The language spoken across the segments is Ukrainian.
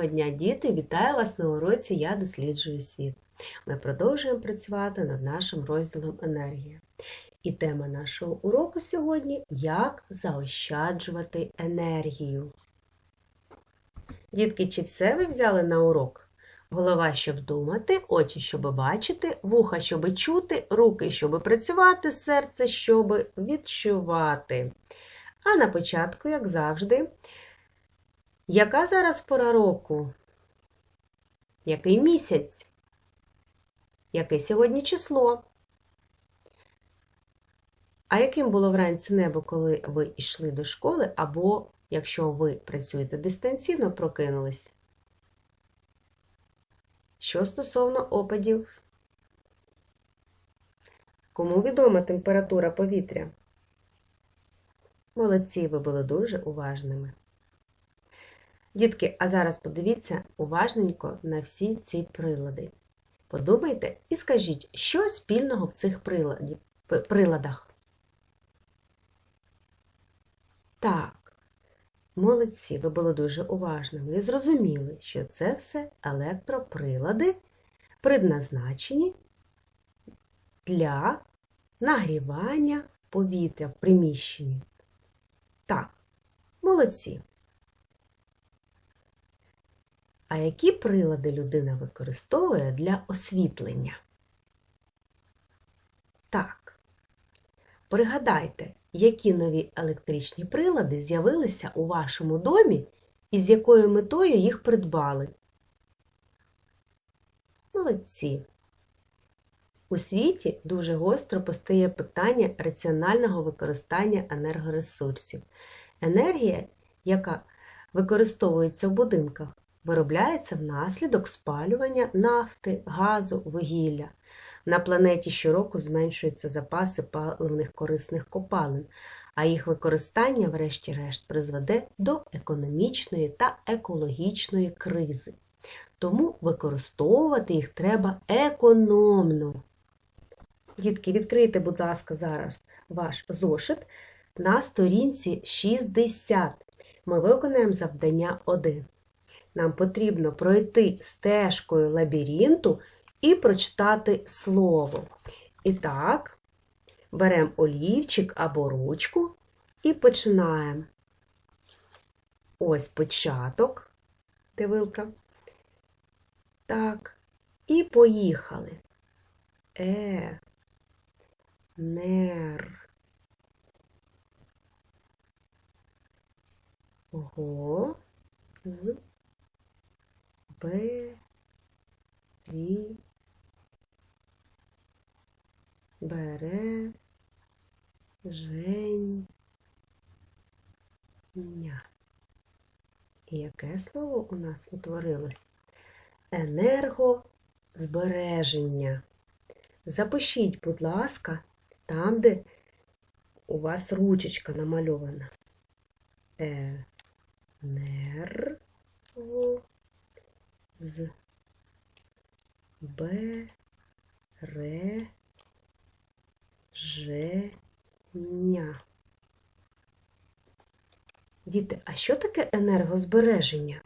Доброго дня, діти! Вітаю вас на уроці Я досліджую світ. Ми продовжуємо працювати над нашим розділом енергія. І тема нашого уроку сьогодні як заощаджувати енергію. Дітки, чи все ви взяли на урок? Голова, щоб думати, очі, щоб бачити, вуха, щоб чути, руки, щоб працювати, серце, щоб відчувати. А на початку, як завжди, яка зараз пора року? Який місяць? Яке сьогодні число? А яким було вранці небо, коли ви йшли до школи, або, якщо ви працюєте дистанційно, прокинулись? Що стосовно опадів? Кому відома температура повітря? Молодці, ви були дуже уважними. Дітки, а зараз подивіться уважненько на всі ці прилади. Подумайте і скажіть, що спільного в цих приладах? Так, молодці, ви були дуже уважними і зрозуміли, що це все електроприлади, предназначені для нагрівання повітря в приміщенні. Так, молодці. А які прилади людина використовує для освітлення? Так. Пригадайте, які нові електричні прилади з'явилися у вашому домі і з якою метою їх придбали. Молодці. У світі дуже гостро постає питання раціонального використання енергоресурсів. Енергія, яка використовується в будинках, виробляється внаслідок спалювання нафти, газу, вугілля. На планеті щороку зменшуються запаси паливних корисних копалин, а їх використання, врешті-решт, призведе до економічної та екологічної кризи. Тому використовувати їх треба економно. Дітки, відкрийте, будь ласка, зараз ваш зошит на сторінці 60. Ми виконаємо завдання 1. Нам потрібно пройти стежкою лабіринту і прочитати слово. І так, беремо олівчик або ручку і починаємо. Ось початок, де вилка. Так, і поїхали. Е, нер. Го, з, б, рі, бере, жень, ня. І яке слово у нас утворилось? Енергозбереження. Запишіть, будь ласка, там, де у вас ручечка намальована. Енерго з Б Ре Женя. Діти, а що таке енергозбереження?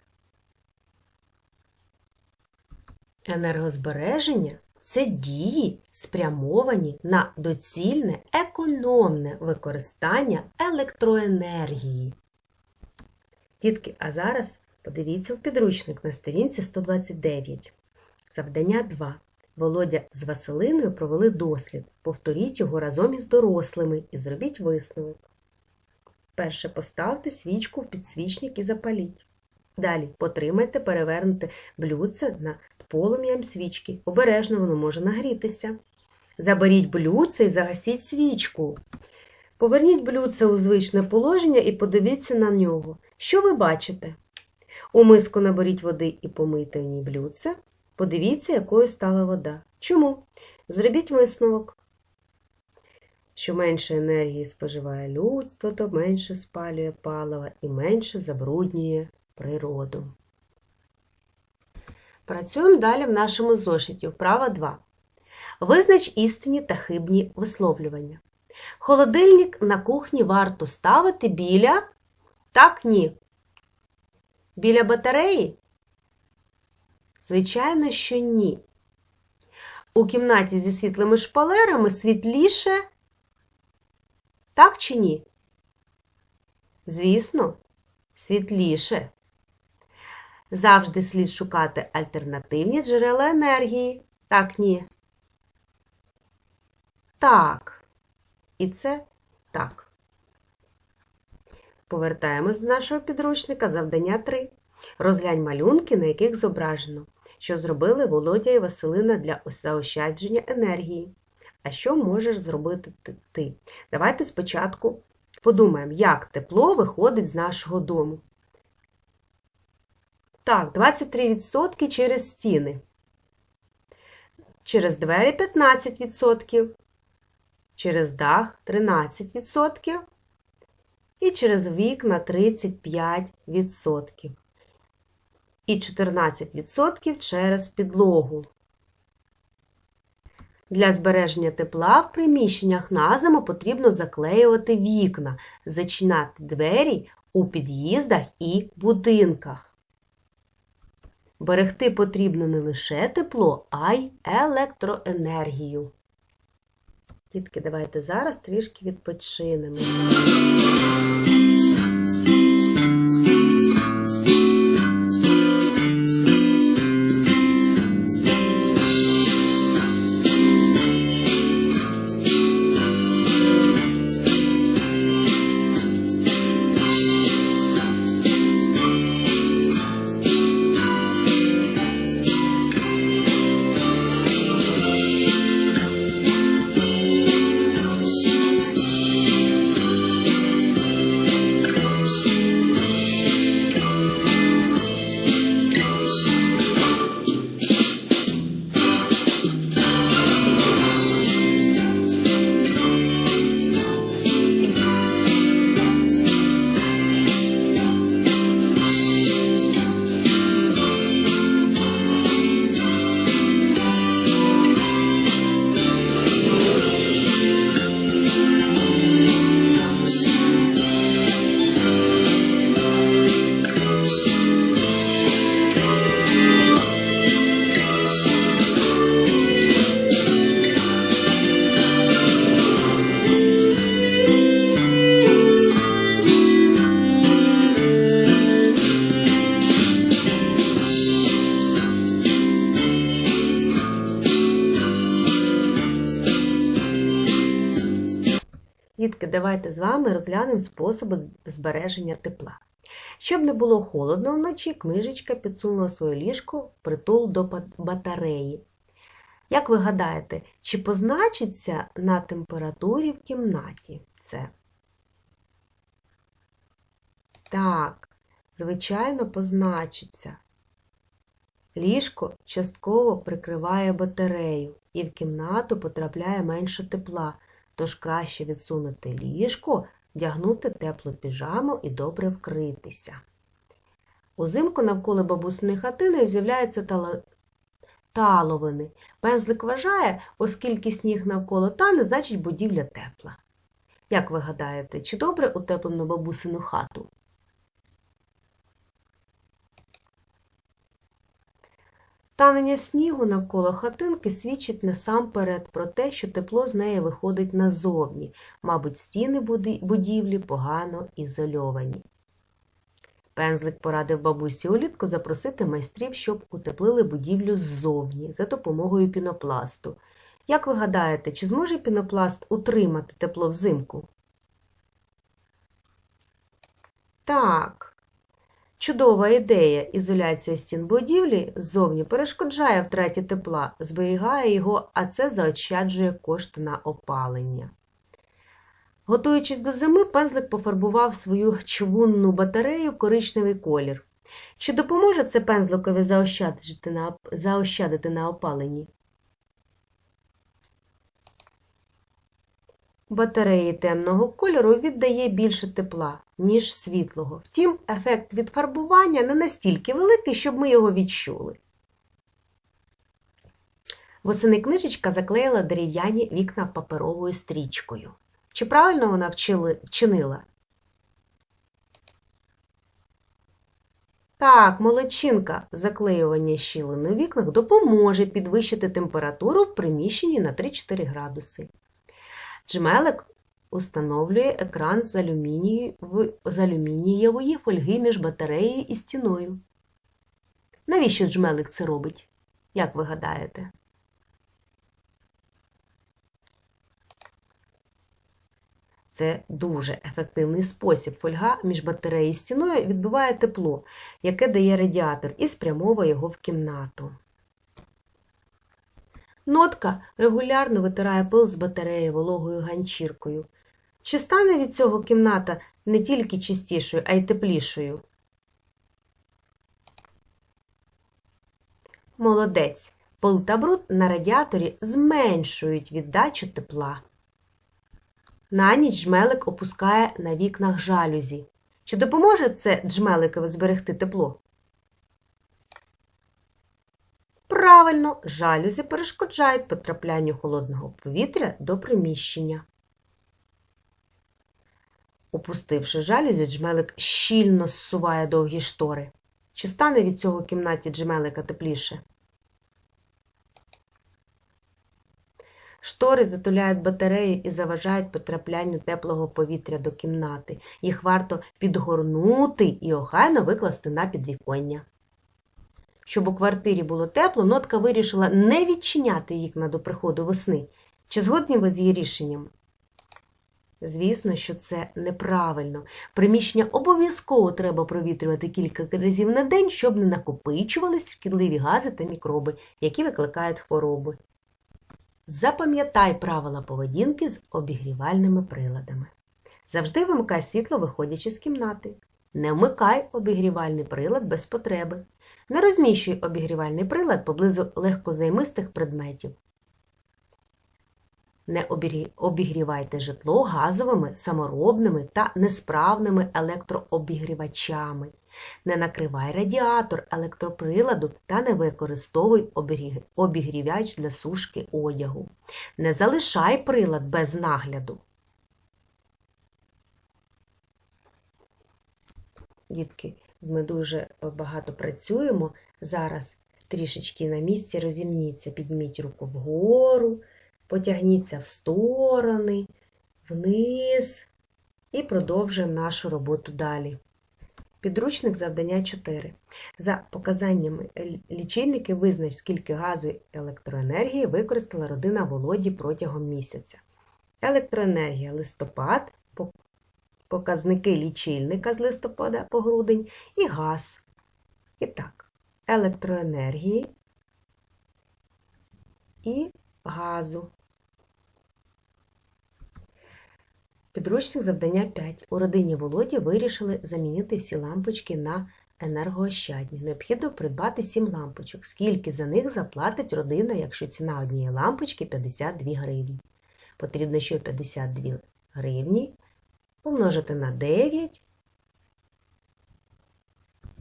Енергозбереження це дії, спрямовані на доцільне економне використання електроенергії. Дітки, а зараз подивіться в підручник на сторінці 129. Завдання 2. Володя з Василиною провели дослід. Повторіть його разом із дорослими і зробіть висновок. Перше поставте свічку в підсвічник і запаліть. Далі потримайте перевернуте блюдце над полум'ям свічки. Обережно воно може нагрітися. Заберіть блюдце і загасіть свічку. Поверніть блюдце у звичне положення і подивіться на нього. Що ви бачите? У миску наберіть води і помийте в ній блюдце. Подивіться, якою стала вода. Чому? Зробіть висновок. Що менше енергії споживає людство, то менше спалює палива і менше забруднює природу. Працюємо далі в нашому зошиті. Вправа 2. Визнач істинні та хибні висловлювання. Холодильник на кухні варто ставити біля. Так, ні. Біля батареї? Звичайно, що ні. У кімнаті зі світлими шпалерами світліше. Так чи ні? Звісно, світліше. Завжди слід шукати альтернативні джерела енергії. Так, ні. Так. І це так. Повертаємось до нашого підручника. Завдання 3. Розглянь малюнки, на яких зображено, що зробили Володя і Василина для заощадження енергії. А що можеш зробити ти? Давайте спочатку подумаємо, як тепло виходить з нашого дому. Так, 23% через стіни. Через двері 15%, через дах 13% і через вікна 35%. І 14% через підлогу. Для збереження тепла в приміщеннях на зиму потрібно заклеювати вікна, зачинати двері у під'їздах і будинках. Берегти потрібно не лише тепло, а й електроенергію. Дітки, давайте зараз трішки відпочинемо. Давайте з вами розглянемо способи збереження тепла. Щоб не було холодно вночі, книжечка підсунула своє ліжко притул до батареї. Як ви гадаєте, чи позначиться на температурі в кімнаті це? Так, звичайно, позначиться. Ліжко частково прикриває батарею, і в кімнату потрапляє менше тепла, тож краще відсунути ліжко, вдягнути теплу піжаму і добре вкритися. Узимку навколо бабусини хатини з'являються тала... таловини. Пензлик вважає, оскільки сніг навколо тане, значить будівля тепла. Як ви гадаєте, чи добре утеплено бабусину хату? Танення снігу навколо хатинки свідчить насамперед про те, що тепло з неї виходить назовні, мабуть, стіни будівлі погано ізольовані. Пензлик порадив бабусі улітку запросити майстрів, щоб утеплили будівлю ззовні за допомогою пінопласту. Як ви гадаєте, чи зможе пінопласт утримати тепло взимку? Так. Чудова ідея ізоляція стін будівлі ззовні перешкоджає втраті тепла, зберігає його, а це заощаджує кошти на опалення. Готуючись до зими, пензлик пофарбував свою човунну батарею коричневий колір. Чи допоможе це пензликові заощадити на, заощадити на опаленні? Батареї темного кольору віддає більше тепла, ніж світлого. Втім, ефект від фарбування не настільки великий, щоб ми його відчули. Восени книжечка заклеїла дерев'яні вікна паперовою стрічкою. Чи правильно вона вчили, вчинила? Так, молодчинка, заклеювання щілин у вікнах допоможе підвищити температуру в приміщенні на 3-4 градуси. Джмелик установлює екран з, алюмінію, з алюмінієвої фольги між батареєю і стіною. Навіщо джмелик це робить? Як ви гадаєте? Це дуже ефективний спосіб. Фольга між батареєю і стіною відбиває тепло, яке дає радіатор, і спрямовує його в кімнату. Нотка регулярно витирає пил з батареї вологою ганчіркою. Чи стане від цього кімната не тільки чистішою, а й теплішою? Молодець. Пил та бруд на радіаторі зменшують віддачу тепла. На ніч джмелик опускає на вікнах жалюзі. Чи допоможе це джмеликові зберегти тепло? Правильно, жалюзі перешкоджають потраплянню холодного повітря до приміщення. Опустивши жалюзі, джмелик щільно зсуває довгі штори. Чи стане від цього кімнаті джмелика тепліше? Штори затуляють батарею і заважають потраплянню теплого повітря до кімнати. Їх варто підгорнути і охайно викласти на підвіконня. Щоб у квартирі було тепло, нотка вирішила не відчиняти вікна до приходу весни. Чи згодні ви з її рішенням? Звісно, що це неправильно. Приміщення обов'язково треба провітрювати кілька разів на день, щоб не накопичувались шкідливі гази та мікроби, які викликають хвороби. Запам'ятай правила поведінки з обігрівальними приладами. Завжди вимикай світло, виходячи з кімнати. Не вмикай обігрівальний прилад без потреби. Не розміщуй обігрівальний прилад поблизу легкозаймистих предметів. Не обігрівайте житло газовими, саморобними та несправними електрообігрівачами. Не накривай радіатор електроприладу та не використовуй обігрівач для сушки одягу. Не залишай прилад без нагляду. Дітки, ми дуже багато працюємо. Зараз трішечки на місці розімніться. Підніміть руку вгору, потягніться в сторони, вниз і продовжуємо нашу роботу далі. Підручник завдання 4. За показаннями лічильники визнач, скільки газу і електроенергії використала родина Володі протягом місяця. Електроенергія листопад, показники лічильника з листопада по грудень і газ. І так, електроенергії і газу. Підручник завдання 5. У родині Володі вирішили замінити всі лампочки на енергоощадні. Необхідно придбати 7 лампочок. Скільки за них заплатить родина, якщо ціна однієї лампочки 52 гривні? Потрібно, що 52 гривні помножити на 9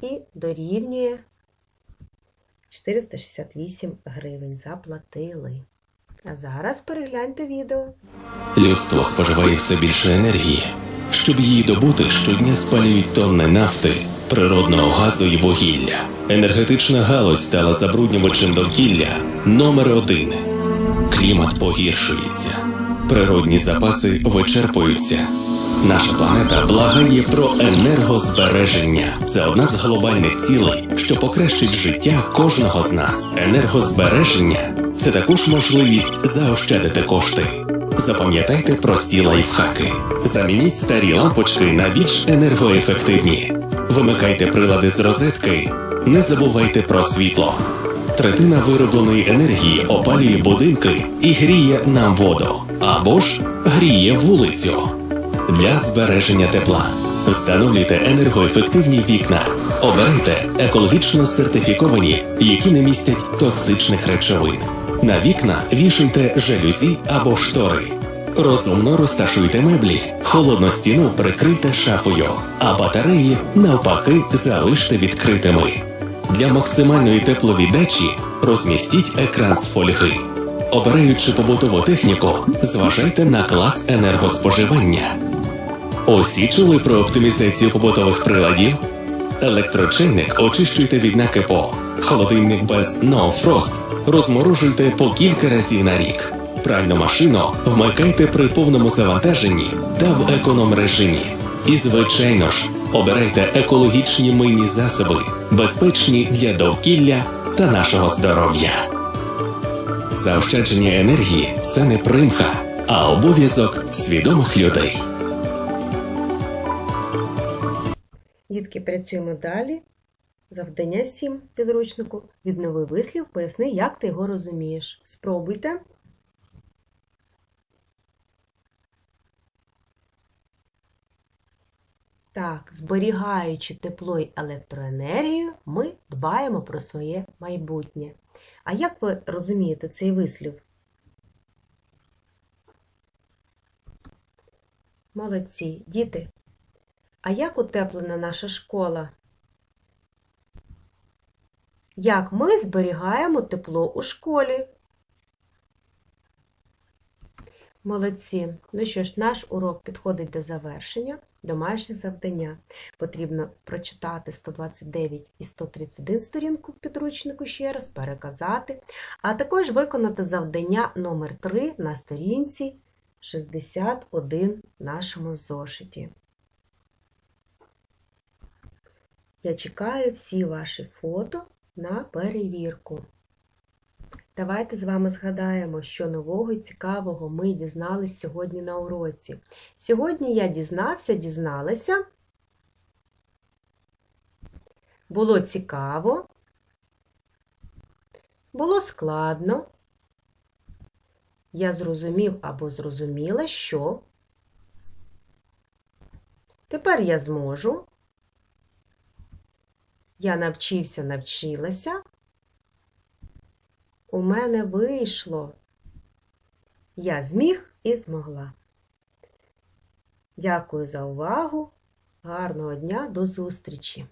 і дорівнює 468 гривень. Заплатили. А зараз перегляньте відео. Людство споживає все більше енергії. Щоб її добути, щодня спалюють тонни нафти, природного газу і вугілля. Енергетична галузь стала забруднювачем довкілля номер один. Клімат погіршується, природні запаси вичерпуються. Наша планета благає про енергозбереження. Це одна з глобальних цілей, що покращить життя кожного з нас. Енергозбереження це також можливість заощадити кошти. Запам'ятайте прості лайфхаки. Замініть старі лампочки на більш енергоефективні. Вимикайте прилади з розетки. Не забувайте про світло. Третина виробленої енергії опалює будинки і гріє нам воду або ж гріє вулицю. Для збереження тепла встановлюйте енергоефективні вікна. Обирайте екологічно сертифіковані, які не містять токсичних речовин. На вікна вішайте жалюзі або штори. Розумно розташуйте меблі, холодну стіну прикрийте шафою, а батареї навпаки залиште відкритими. Для максимальної тепловіддачі розмістіть екран з фольги. Обираючи побутову техніку, зважайте на клас енергоспоживання. Усі чули про оптимізацію побутових приладів? Електрочайник очищуйте від накипу. Холодильник без No Frost розморожуйте по кілька разів на рік. Пральну машину вмикайте при повному завантаженні та в економ режимі. І, звичайно ж, обирайте екологічні мийні засоби, безпечні для довкілля та нашого здоров'я. Заощадження енергії це не примха, а обов'язок свідомих людей. Дітки, працюємо далі. Завдання 7 підручнику. Віднови вислів, поясни, як ти його розумієш. Спробуйте. Так, зберігаючи тепло й електроенергію, ми дбаємо про своє майбутнє. А як ви розумієте цей вислів? Молодці, діти. А як утеплена наша школа? Як ми зберігаємо тепло у школі? Молодці. Ну що ж, наш урок підходить до завершення. Домашнє завдання. Потрібно прочитати 129 і 131 сторінку в підручнику ще раз, переказати, а також виконати завдання номер 3 на сторінці 61 в нашому зошиті. Я чекаю всі ваші фото на перевірку. Давайте з вами згадаємо, що нового і цікавого ми дізнались сьогодні на уроці. Сьогодні я дізнався, дізналася. Було цікаво, було складно. Я зрозумів або зрозуміла, що. Тепер я зможу. Я навчився, навчилася. У мене вийшло. Я зміг і змогла. Дякую за увагу. Гарного дня, до зустрічі!